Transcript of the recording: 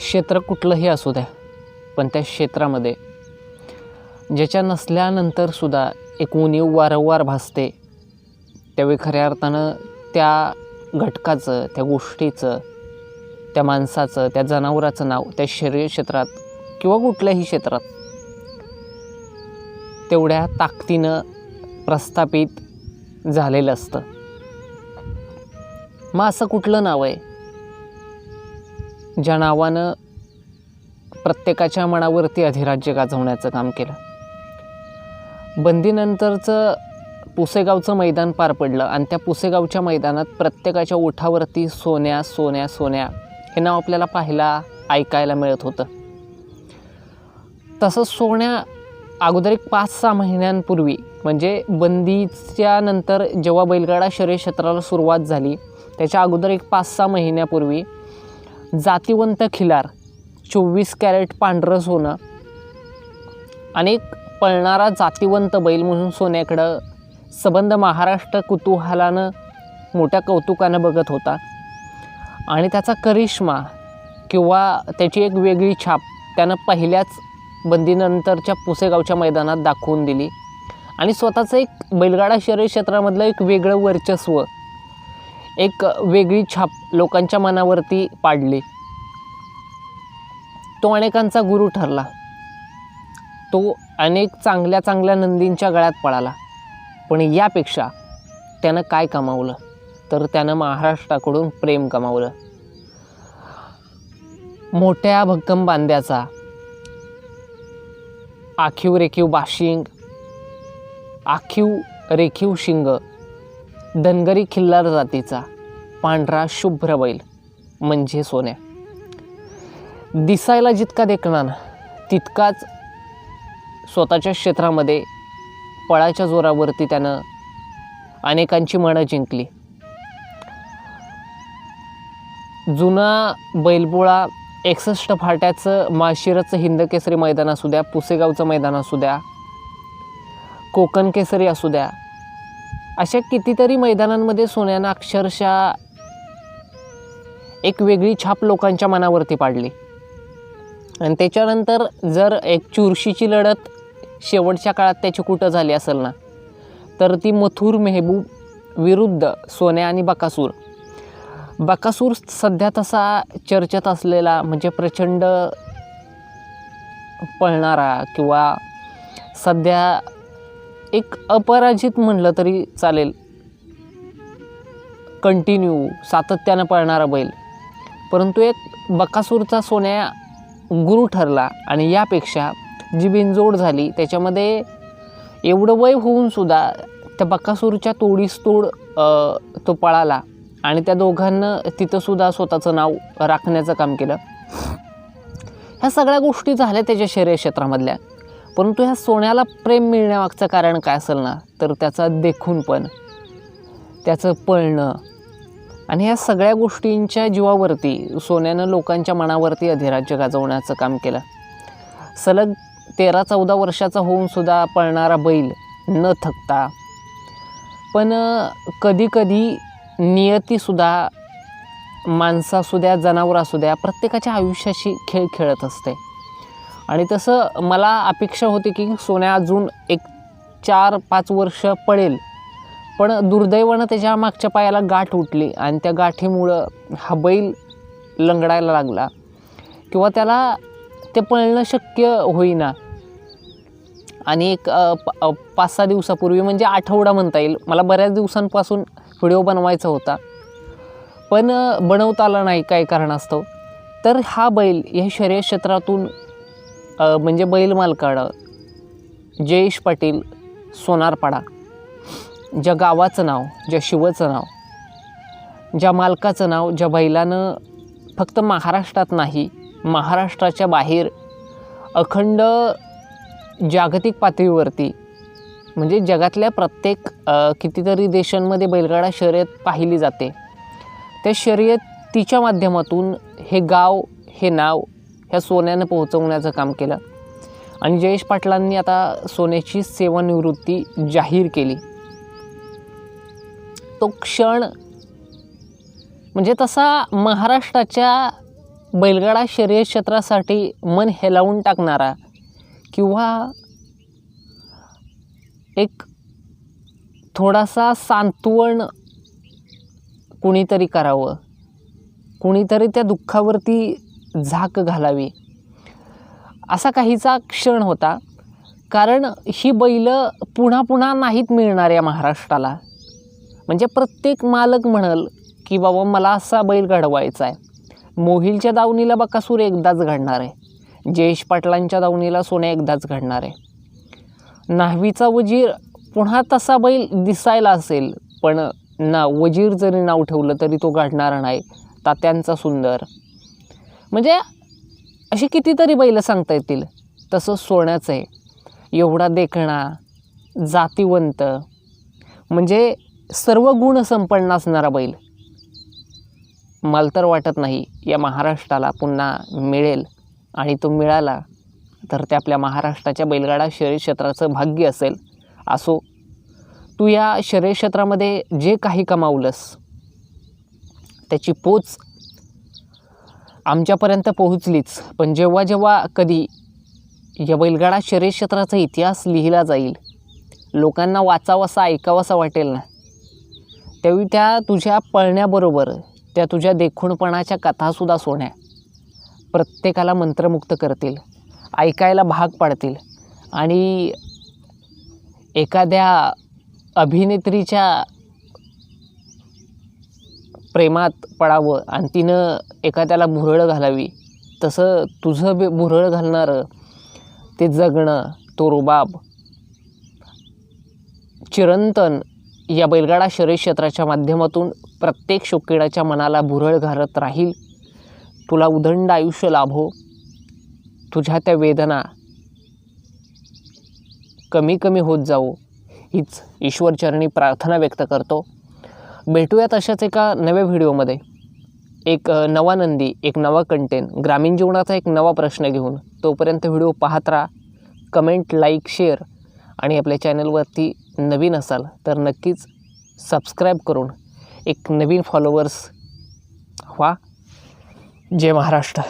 क्षेत्र कुठलंही असू द्या पण त्या क्षेत्रामध्ये ज्याच्या नसल्यानंतरसुद्धा एक उणीव वारंवार भासते त्यावेळी खऱ्या अर्थानं त्या घटकाचं त्या गोष्टीचं त्या माणसाचं त्या जनावराचं नाव त्या शरीर क्षेत्रात किंवा कुठल्याही क्षेत्रात तेवढ्या ताकदीनं प्रस्थापित झालेलं असतं. मग असं कुठलं नाव आहे? ज्या नावानं प्रत्येकाच्या मनावरती अधिराज्य गाजवण्याचं काम केलं. बंदीनंतरचं पुसेगावचं मैदान पार पडलं आणि त्या पुसेगावच्या मैदानात प्रत्येकाच्या ओठावरती सोन्या सोन्या सोन्या हे नाव आपल्याला पाहायला ऐकायला मिळत होतं. तसंच सोन्या अगोदर एक पाच सहा महिन्यांपूर्वी म्हणजे बंदीच्या नंतर जेव्हा बैलगाडा शर्यत क्षेत्राला सुरुवात झाली त्याच्या अगोदर एक पाच सहा महिन्यापूर्वी जातिवंत खिलार चोवीस कॅरेट पांढरं सोनं आणि एक पळणारा जातिवंत बैल म्हणून सोन्याकडं सबंध महाराष्ट्र कुतूहलानं मोठ्या कौतुकानं बघत होता. आणि त्याचा करिश्मा किंवा त्याची एक वेगळी छाप त्यानं पहिल्याच बंदीनंतरच्या पुसेगावच्या मैदानात दाखवून दिली. आणि स्वतःचं एक बैलगाडा शरीर क्षेत्रामधलं एक वेगळं वर्चस्व एक वेगळी छाप लोकांच्या मनावरती पाडली. तो अनेकांचा गुरु ठरला. तो अनेक चांगल्या चांगल्या नंदींच्या गळ्यात पळाला. पण यापेक्षा त्यानं काय कमावलं? तर त्यानं महाराष्ट्राकडून प्रेम कमावलं. मोठ्या भक्कम बांद्याचा आखीव रेखीव बाशिंग आखीव रेखीव शिंग धनगरी खिल्लार जातीचा पांढरा शुभ्र बैल म्हणजे सोन्या. दिसायला जितका देखणा ना तितकाच स्वतःच्या क्षेत्रामध्ये पळाच्या जोरावरती त्यानं अनेकांची मनं जिंकली. जुना बैलपोळा एकसष्ट फाट्याचं माशिरचं हिंदकेसरी मैदान असू द्या पुसेगावचं मैदान असू द्या कोकण केसरी असू द्या अशा कितीतरी मैदानांमध्ये सोन्यानं अक्षरशः एक वेगळी छाप लोकांच्या मनावरती पाडली. आणि त्याच्यानंतर जर एक चुरशीची लढत शेवटच्या काळात त्याची कुठं झाली असेल ना तर ती मथुर मेहबूब विरुद्ध सोन्या आणि बकासूर. बकासूर सध्या तसा चर्चेत असलेला म्हणजे प्रचंड पळणारा किंवा सध्या एक अपराजित म्हणलं तरी चालेल. कंटिन्यू सातत्यानं पळणारा बैल. परंतु एक बकासूरचा सोन्या गुरु ठरला आणि यापेक्षा जी बिनजोड झाली त्याच्यामध्ये एवढं वय होऊन सुद्धा त्या बकासूरच्या तोडीस तोड तो पळाला आणि त्या दोघांना तिथंसुद्धा स्वतःचं नाव राखण्याचं काम केलं. ह्या सगळ्या गोष्टी झाल्या त्याच्या शरीर क्षेत्रामधल्या. परंतु ह्या सोन्याला प्रेम मिळण्यामागचं कारण काय असेल ना तर त्याचा देखून पण त्याचं पळणं आणि ह्या सगळ्या गोष्टींच्या जीवावरती सोन्यानं लोकांच्या मनावरती अधिराज्य गाजवण्याचं काम केलं. सलग तेरा चौदा वर्षाचा होऊनसुद्धा पळणारा बैल न थकता पण कधीकधी नियतीसुद्धा माणसं असू द्या जनावर असू द्या प्रत्येकाच्या आयुष्याशी खेळ खेळत असते. आणि तसं मला अपेक्षा होती की सोन्या अजून एक चार पाच वर्ष पडेल. पण दुर्दैवानं त्याच्या मागच्या पायाला गाठ उठली आणि त्या गाठीमुळं हा बैल लंगडायला लागला. किंवा त्याला ते पळणं शक्य होईना. आणि एक पाच सहा दिवसापूर्वी म्हणजे आठवडा म्हणता येईल. मला बऱ्याच दिवसांपासून व्हिडिओ बनवायचा होता. पण बनवता आला नाही काय कारणास्तव. तर हा बैल या शर्यत क्षेत्रातून म्हणजे बैल मालकाडं जयेश पाटील सोनारपाडा ज्या गावाचं नाव ज्या शिवचं नाव ज्या मालकाचं नाव ज्या बैलानं फक्त महाराष्ट्रात नाही महाराष्ट्राच्या बाहेर अखंड जागतिक पातळीवरती म्हणजे जगातल्या प्रत्येक कितीतरी देशांमध्ये बैलगाडा शर्यत पाहिली जाते. त्या शर्यतीच्या माध्यमातून हे गाव हे नाव ह्या सोन्यानं पोहोचवण्याचं काम केलं. आणि जयेश पाटलांनी आता सोन्याची सेवानिवृत्ती जाहीर केली. तो क्षण म्हणजे तसा महाराष्ट्राच्या बैलगाडा शर्यत क्षेत्रासाठी मन हेलावून टाकणारा किंवा एक थोडासा सांत्वन कुणीतरी करावं. कुणीतरी त्या दुःखावरती झाक घालावी. असा काहीचा क्षण होता. कारण ही बैल पुन्हा पुन्हा नाहीत मिळणार या महाराष्ट्राला. म्हणजे प्रत्येक मालक म्हणल की बाबा मला असा बैल घडवायचा आहे. मोहिलच्या दावणीला बकासूर एकदाच घडणार आहे. जयेश पाटलांच्या दावणीला सोन्या एकदाच घडणार आहे. न्हावीचा वजीर पुन्हा तसा बैल दिसायला असेल पण ना वजीर जरी नाव ठेवलं तरी तो घडणार नाही. तात्यांचा सुंदर. म्हणजे अशी कितीतरी बैलं सांगता येतील. तसं सोन्याचं आहे. एवढा देखणा जातीवंत म्हणजे सर्व गुण संपन्न असणारा बैल. मला तर वाटत नाही या महाराष्ट्राला पुन्हा मिळेल आणि तो मिळाला तर ते आपल्या महाराष्ट्राच्या बैलगाडा शरीर क्षेत्राचं भाग्य असेल. असो तू या शरीर क्षेत्रामध्ये जे काही कमावलंस त्याची पोच आमच्यापर्यंत पोहोचलीच. पण जेव्हा जेव्हा कधी या बैलगाडा शर्यक्षेत्राचा इतिहास लिहिला जाईल लोकांना वाचावासा ऐकावासा वाटेल ना? त्यावेळी त्या तुझ्या पळण्याबरोबर त्या तुझ्या देखूणपणाच्या कथासुद्धा सोन्या. प्रत्येकाला मंत्रमुक्त करतील ऐकायला भाग पाडतील आणि एखाद्या अभिनेत्रीच्या प्रेमात पडावं आणि तिनं एखाद्याला भुरळ घालावी. तसं तुझं बे भुरळ घालणारं ते जगणं तो रुबाब. चिरंतन या बैलगाडा शरीर क्षेत्राच्या माध्यमातून प्रत्येक शोकिडाच्या मनाला भुरळ घालत राहील. तुला उदंड आयुष्य लाभो. तुझ्या त्या वेदना कमी कमी होत जाऊ हीच ईश्वरचरणी प्रार्थना व्यक्त करतो. भेटूयात अशाच एका नव्या व्हिडिओमध्ये. एक नवा नंदी एक नवा कंटेंट ग्रामीण जीवनाचा एक नवा प्रश्न घेऊन तोपर्यंत व्हिडिओ पाहत राहा कमेंट लाईक शेअर आणि आपल्या चॅनलवरती नवीन असाल तर नक्कीच सबस्क्राईब करून एक नवीन फॉलोअर्स व्हा. जय महाराष्ट्र.